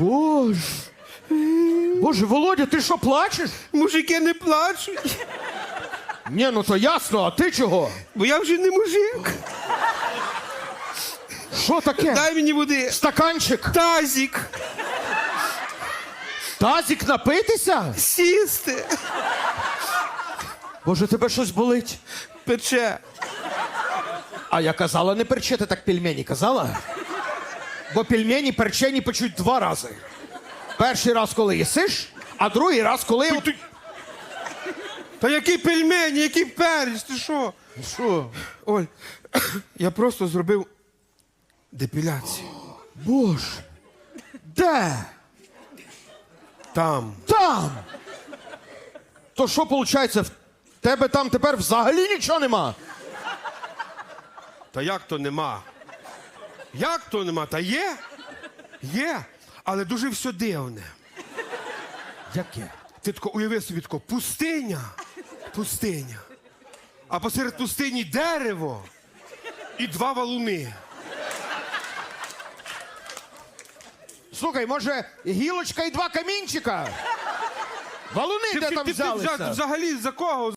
Боже. Боже, Володя, ти що плачеш? Мужики не плачуть, Ні, ну то ясно, а ти чого? бо я вже не мужик. Що таке? Дай мені води. Стаканчик, Тазик, тазик напитися? сісти, Боже, тебе щось болить. пече. А я казала не перче, ти так пельмені казала? Бо пельмені перчені печуть два рази. Перший раз, коли їсиш, а другий раз, коли. от- Та які пельмені, який перець, ти що? Що? Оль, я просто зробив депіляцію. Боже. Де? Там. Там. То що виходить, в тебе там тепер взагалі нічого нема? Та як то нема? Як то нема? Та є? Є. Але дуже все дивне. Яке? Ти тако уяви собі тако, пустиня. Пустиня. А посеред пустині дерево і два валуни. Слухай, може, гілочка і два камінчика? Валуни де там ти, взялися? взагалі за кого